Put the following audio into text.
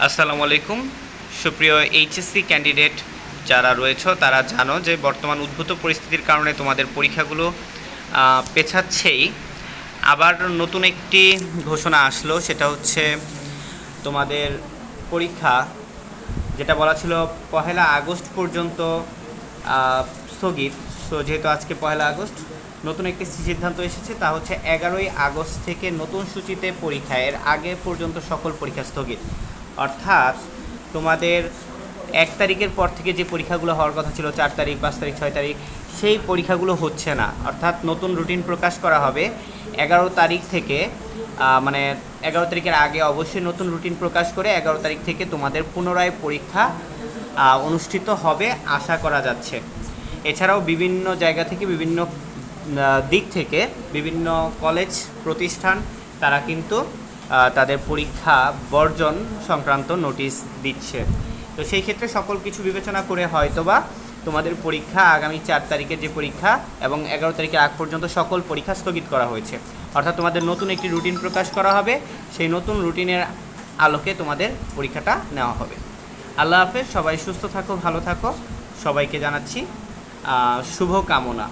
আসসালামু আলাইকুম। সুপ্রিয় এইচএসসি ক্যান্ডিডেট যারা রয়েছে, তারা জানো যে বর্তমান উদ্ভূত পরিস্থিতির কারণে তোমাদের পরীক্ষাগুলো পেছাচ্ছেই। আবার নতুন একটি ঘোষণা আসলো, সেটা হচ্ছে তোমাদের পরীক্ষা, যেটা বলা ছিল পহেলা আগস্ট পর্যন্ত স্থগিত। সো যেহেতু আজকে পহেলা আগস্ট, নতুন একটি সিদ্ধান্ত এসেছে, তা হচ্ছে এগারোই আগস্ট থেকে নতুন সূচিতে পরীক্ষা, এর আগে পর্যন্ত সকল পরীক্ষা স্থগিত। অর্থাৎ তোমাদের এক তারিখের পর থেকে যে পরীক্ষাগুলো হওয়ার কথা ছিল, চার তারিখ, পাঁচ তারিখ, ছয় তারিখ, সেই পরীক্ষাগুলো হচ্ছে না। অর্থাৎ নতুন রুটিন প্রকাশ করা হবে এগারো তারিখ থেকে মানে এগারো তারিখের আগে অবশ্যই নতুন রুটিন প্রকাশ করে এগারো তারিখ থেকে তোমাদের পুনরায় পরীক্ষা অনুষ্ঠিত হবে আশা করা যাচ্ছে। এছাড়াও বিভিন্ন জায়গা থেকে বিভিন্ন দিক থেকে বিভিন্ন কলেজ প্রতিষ্ঠান, তারা কিন্তু তাদের পরীক্ষা বর্জন সংক্রান্ত নোটিশ দিচ্ছে। তো সেই ক্ষেত্রে সকল কিছু বিবেচনা করে হয়তোবা তোমাদের পরীক্ষা আগামী চার তারিখের যে পরীক্ষা এবং এগারো তারিখের আগ পর্যন্ত সকল পরীক্ষা স্থগিত করা হয়েছে। অর্থাৎ তোমাদের নতুন একটি রুটিন প্রকাশ করা হবে, সেই নতুন রুটিনের আলোকে তোমাদের পরীক্ষাটা নেওয়া হবে। আল্লাহ হাফেজ, সবাই সুস্থ থাকো, ভালো থাকো। সবাইকে জানাচ্ছি শুভ কামনা